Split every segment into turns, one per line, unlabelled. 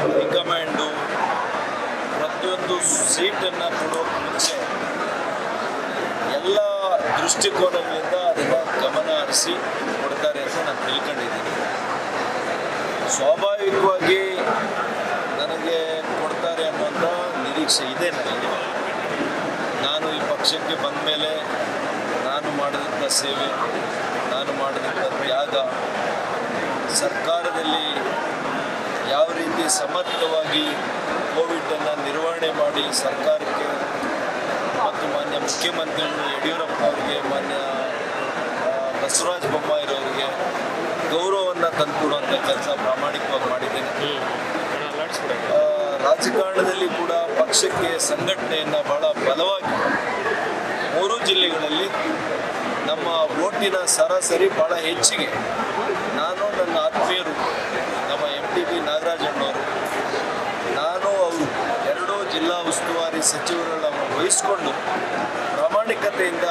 High command ಪ್ರತಿಯೊಂದು ಸೀಟನ್ನು ಕೊಡೋಕ್ಕೆ ಮುಂಚೆ ಎಲ್ಲ ದೃಷ್ಟಿಕೋನಗಳಿಂದ ಅದನ್ನು ಗಮನ ಹರಿಸಿ ಕೊಡ್ತಾರೆ ಅಂತ ನಾನು ತಿಳ್ಕೊಂಡಿದ್ದೀನಿ. ಸ್ವಾಭಾವಿಕವಾಗಿ ನನಗೆ ಕೊಡ್ತಾರೆ ಅನ್ನುವಂಥ ನಿರೀಕ್ಷೆ ಇದೆ ನನಗೆ ನಾನು ಈ ಪಕ್ಷಕ್ಕೆ ಬಂದ ಮೇಲೆ ನಾನು ಮಾಡಿದಂಥ ಸೇವೆ, ನಾನು ಮಾಡಿದಂಥ ತ್ಯಾಗ ಸರ್ಕಾರದಲ್ಲಿ ಯಾವ ರೀತಿ ಸಮರ್ಥವಾಗಿ ಕೋವಿಡನ್ನು ನಿರ್ವಹಣೆ ಮಾಡಿ ಸರ್ಕಾರಕ್ಕೆ ಮತ್ತು ಮಾನ್ಯ ಮುಖ್ಯಮಂತ್ರಿಗಳು ಯಡಿಯೂರಪ್ಪ ಅವರಿಗೆ ಮಾನ್ಯ ಬಸವರಾಜ ಬೊಮ್ಮಾಯಿರವರಿಗೆ ಗೌರವವನ್ನು ತಂದುಕೊಡುವಂಥ ಕೆಲಸ ಪ್ರಾಮಾಣಿಕವಾಗಿ ಮಾಡಿದ್ದೇನೆ. ರಾಜಕಾರಣದಲ್ಲಿ ಕೂಡ ಪಕ್ಷಕ್ಕೆ ಸಂಘಟನೆಯನ್ನು ಬಹಳ ಬಲವಾಗಿ ಮೂರು ಜಿಲ್ಲೆಗಳಲ್ಲಿ ನಮ್ಮ ಓಟಿನ ಸರಾಸರಿ ಬಹಳ ಹೆಚ್ಚಿಗೆ. ನಾನು ನನ್ನ ಆತ್ಮೀಯರು ನಮ್ಮ ಎಂ ಟಿ ಬಿ ನಾಗರಾಜಣ್ಣವರು ನಾನು ಅವರು ಎರಡೂ ಜಿಲ್ಲಾ ಉಸ್ತುವಾರಿ ಸಚಿವರುಗಳನ್ನ ವಹಿಸಿಕೊಂಡು ಪ್ರಾಮಾಣಿಕತೆಯಿಂದ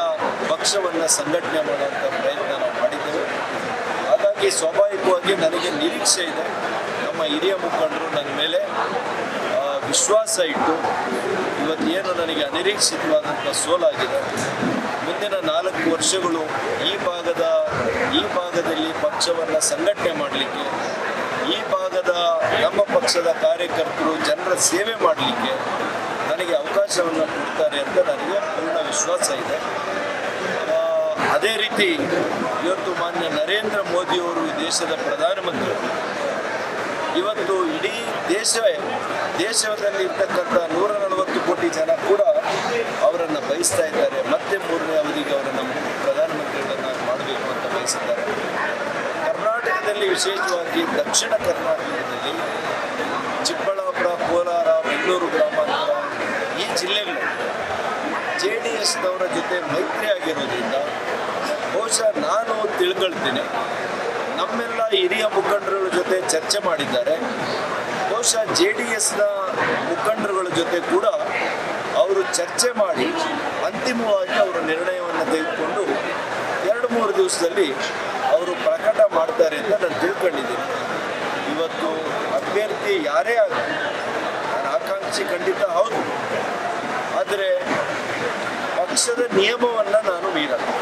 ಪಕ್ಷವನ್ನು ಸಂಘಟನೆ ಮಾಡುವಂಥ ಪ್ರಯತ್ನ ನಾವು ಮಾಡಿದ್ದೇವೆ. ಹಾಗಾಗಿ ಸ್ವಾಭಾವಿಕವಾಗಿ ನನಗೆ ನಿರೀಕ್ಷೆ ಇದೆ. ನಮ್ಮ ಹಿರಿಯ ಮುಖಂಡರು ನನ್ನ ಮೇಲೆ ವಿಶ್ವಾಸ ಇಟ್ಟು ಇವತ್ತೇನು ನನಗೆ ಅನಿರೀಕ್ಷಿತವಾದಂಥ ಸೋಲಾಗಿದೆ. ಮುಂದಿನ ನಾಲ್ಕು ವರ್ಷಗಳು ಈ ಭಾಗದ, ಈ ಭಾಗದಲ್ಲಿ ಪಕ್ಷವನ್ನು ಸಂಘಟನೆ ಮಾಡಲಿಕ್ಕೆ, ಈ ಭಾಗದ ನಮ್ಮ ಪಕ್ಷದ ಕಾರ್ಯಕರ್ತರು ಜನರ ಸೇವೆ ಮಾಡಲಿಕ್ಕೆ ನನಗೆ ಅವಕಾಶವನ್ನು ಕೊಡ್ತಾರೆ ಅಂತ ನನಗೆ ಪೂರ್ಣ ವಿಶ್ವಾಸ ಇದೆ. ಅದೇ ರೀತಿ ಇವತ್ತು ಮಾನ್ಯ ನರೇಂದ್ರ ಮೋದಿಯವರು ದೇಶದ ಪ್ರಧಾನಮಂತ್ರಿ. ಇವತ್ತು ಇಡೀ ದೇಶವೇ, ದೇಶದಲ್ಲಿ ಇರ್ತಕ್ಕಂಥ ನೂರ ನಲವತ್ತು ಕೋಟಿ ಜನ ಕೂಡ ಅವರನ್ನು ಬಯಸ್ತಾ ಇದ್ದಾರೆ. ಮತ್ತೆ ಮೂರನೇ ಅವಧಿಗೆ ಅವರನ್ನು ಪ್ರಧಾನಮಂತ್ರಿಗಳನ್ನು ಮಾಡಬೇಕು ಅಂತ ಬಯಸಿದ್ದಾರೆ. ಕರ್ನಾಟಕದಲ್ಲಿ ವಿಶೇಷವಾಗಿ ದಕ್ಷಿಣ ಕರ್ನಾಟಕದಲ್ಲಿ ಚಿಕ್ಕಬಳ್ಳಾಪುರ, ಕೋಲಾರ, ಬೆಂಗಳೂರು ಗ್ರಾಮಾಂತರ ಈ ಜಿಲ್ಲೆಗಳು ಜೆ ಡಿ ಎಸ್ನವರ ಜೊತೆ ಮೈತ್ರಿ ಆಗಿರೋದ್ರಿಂದ ಬಹುಶಃ ನಾನು ತಿಳ್ಕೊಳ್ತೀನಿ. ನಮ್ಮೆಲ್ಲ ಹಿರಿಯ ಮುಖಂಡರುಗಳ ಜೊತೆ ಚರ್ಚೆ ಮಾಡಿದ್ದಾರೆ. ಬಹುಶಃ ಜೆ ಡಿ ಎಸ್ನ ಮುಖಂಡರುಗಳ ಜೊತೆ ಕೂಡ ಅವರು ಚರ್ಚೆ ಮಾಡಿ ಅಂತಿಮವಾಗಿ ಅವರು ನಿರ್ಣಯವನ್ನು ತೆಗೆದುಕೊಂಡು ಎರಡು ಮೂರು ದಿವಸದಲ್ಲಿ ಅವರು ಪ್ರಕಟ ಮಾಡ್ತಾರೆ ಅಂತ ನಾನು ತಿಳ್ಕೊಂಡಿದ್ದೀನಿ. ಇವತ್ತು ಅಭ್ಯರ್ಥಿ ಯಾರೇ ಆಗಲಿ ನನ್ನ ಆಕಾಂಕ್ಷಿ ಖಂಡಿತ ಹೌದು. ಪಕ್ಷದ ನಿಯಮವನ್ನು ನಾನು ಮೀರಲ್ಲ.